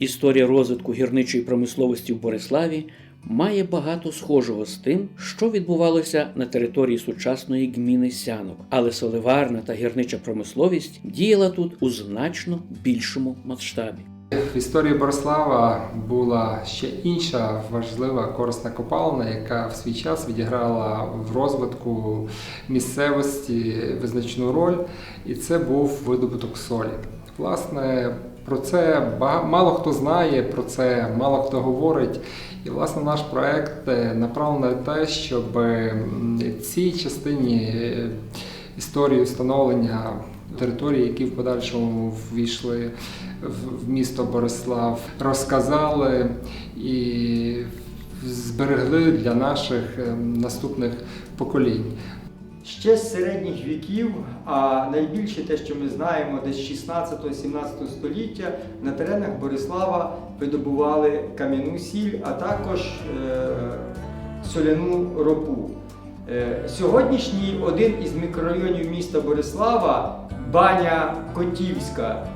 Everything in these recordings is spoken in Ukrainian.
Історія розвитку гірничої промисловості в Бориславі має багато схожого з тим, що відбувалося на території сучасної гміни Сянок, але соливарна та гірнича промисловість діяла тут у значно більшому масштабі. В історії Борислава була ще інша важлива корисна копалина, яка в свій час відіграла в розвитку місцевості визначну роль, і це був видобуток солі. Власне, про це мало хто знає, про це мало хто говорить. І власне наш проект е, направлений на те, щоб цій частині е, історії встановлення території, які в подальшому ввійшли в- місто Борислав, розказали і зберегли для наших е, наступних поколінь. Ще з середніх віків, а найбільше те, що ми знаємо, десь 16-17 століття на теренах Борислава видобували кам'яну сіль, а також е, соляну ропу. Е, сьогоднішній один із мікрорайонів міста Борислава Баня Котівська,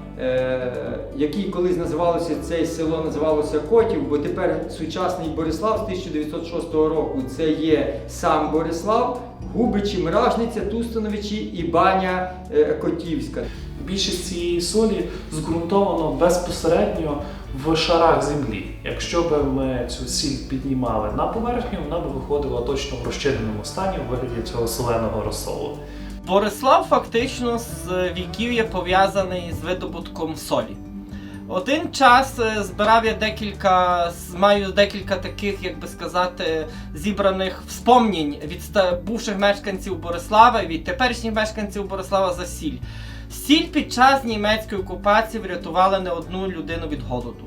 який колись називалося це село називалося Котів, бо тепер сучасний Борислав з 1906 року це є сам Борислав, Губичі, Мражниця, Тустановичі і Баня е, Котівська. Більшість цієї солі зґрунтовано безпосередньо в шарах землі. Якщо б ми цю сіль піднімали на поверхню, вона б виходила точно в розчиненому стані у вигляді цього соленого розсолу. Борислав фактично з віків є пов'язаний з видобутком солі. Один час е, збирав я декілька, маю декілька таких, як би сказати, зібраних вспомнень від бувших мешканців Борислава і від теперішніх мешканців Борислава за сіль. Сіль під час німецької окупації врятувала не одну людину від голоду.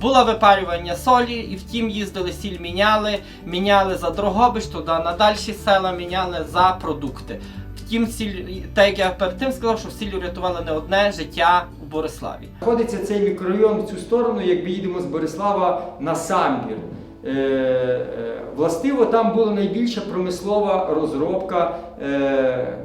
Було випарювання солі, і втім їздили сіль міняли, міняли за Дрогобич, туди на дальші села міняли за продукти. Втім, сіль, так як я перед тим сказав, що сіль врятувала не одне життя у Бориславі. Знаходиться цей мікрорайон в цю сторону, якби їдемо з Борислава на Самбір. Е, е, властиво, там була найбільша промислова розробка е,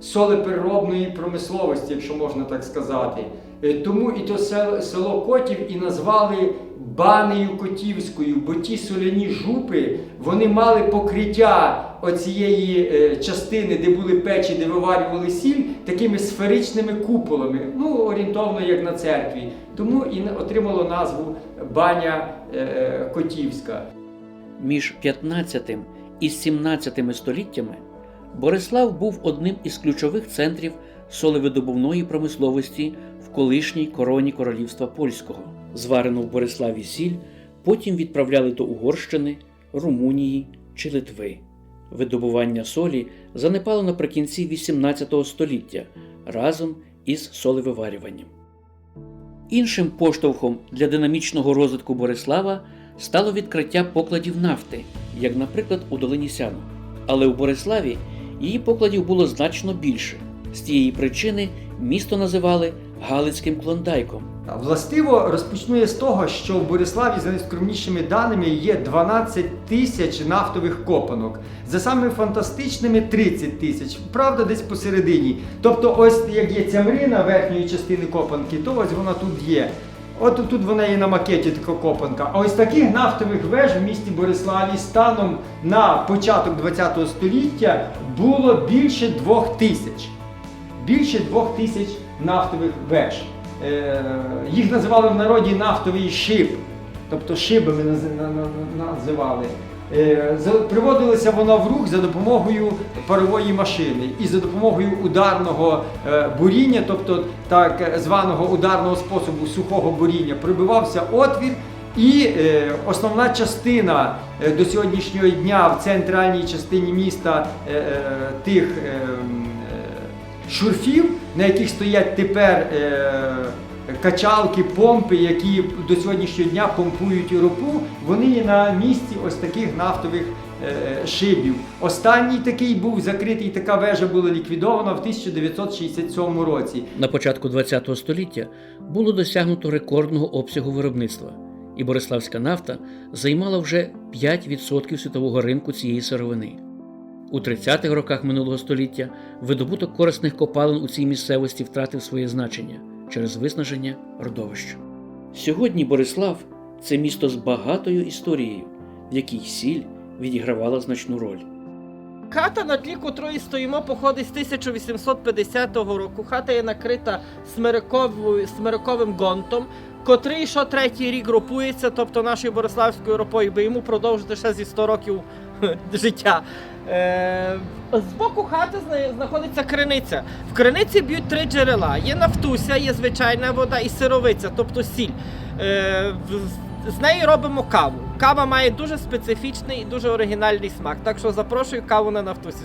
солепереробної промисловості, якщо можна так сказати. Е, тому і то сел- село Котів і назвали Банею Котівською, бо ті соляні жупи вони мали покриття оцієї е, частини, де були печі, де виварювали сіль, такими сферичними куполами, ну орієнтовно як на церкві. Тому і отримало назву Баня е, е, Котівська. Між 15 і 17 століттями Борислав був одним із ключових центрів солевидобувної промисловості в колишній короні королівства польського. Зварену в Бориславі сіль потім відправляли до Угорщини, Румунії чи Литви. Видобування солі занепало наприкінці 18 століття разом із солевиварюванням. Іншим поштовхом для динамічного розвитку Борислава стало відкриття покладів нафти, як, наприклад, у долині Сянок. Але у Бориславі її покладів було значно більше. З тієї причини місто називали Галицьким клондайком. Властиво розпочну я з того, що в Бориславі за найскромнішими даними є 12 тисяч нафтових копанок. За самими фантастичними 30 тисяч. Правда, десь посередині. Тобто, ось як є ця мрина верхньої частини копанки, то ось вона тут є. От тут вона є на макеті така копанка. А ось таких нафтових веж в місті Бориславі станом на початок ХХ століття було більше двох тисяч більше двох тисяч нафтових веж. Е, їх називали в народі нафтовий шиб, тобто шибами нази- на- на- на- називали. Е, Приводилося воно в рух за допомогою парової машини і за допомогою ударного е, буріння, тобто так званого ударного способу сухого буріння, прибивався отвір. І основна частина до сьогоднішнього дня в центральній частині міста тих е, е, шурфів, на яких стоять тепер е, качалки, помпи, які до сьогоднішнього дня помпують ропу, вони є на місці ось таких нафтових е, шибів. Останній такий був закритий, така вежа була ліквідована в 1967 році. На початку ХХ століття було досягнуто рекордного обсягу виробництва, і Бориславська нафта займала вже 5% світового ринку цієї сировини. У 30-х роках минулого століття видобуток корисних копалин у цій місцевості втратив своє значення через виснаження родовища. Сьогодні Борислав це місто з багатою історією, в якій сіль відігравала значну роль. Хата, на тлі котрої стоїмо, походить з 1850 року. Хата є накрита смириковим гонтом, котрий що третій рік ропується, тобто нашою Бориславською ропою, би йому продовжити ще зі 100 років життя. Е, з боку хати знаходиться криниця. В криниці б'ють три джерела: є нафтуся, є звичайна вода і сировиця, тобто сіль. Е, з неї робимо каву. Кава має дуже специфічний і дуже оригінальний смак. Так що запрошую каву на нафтусі.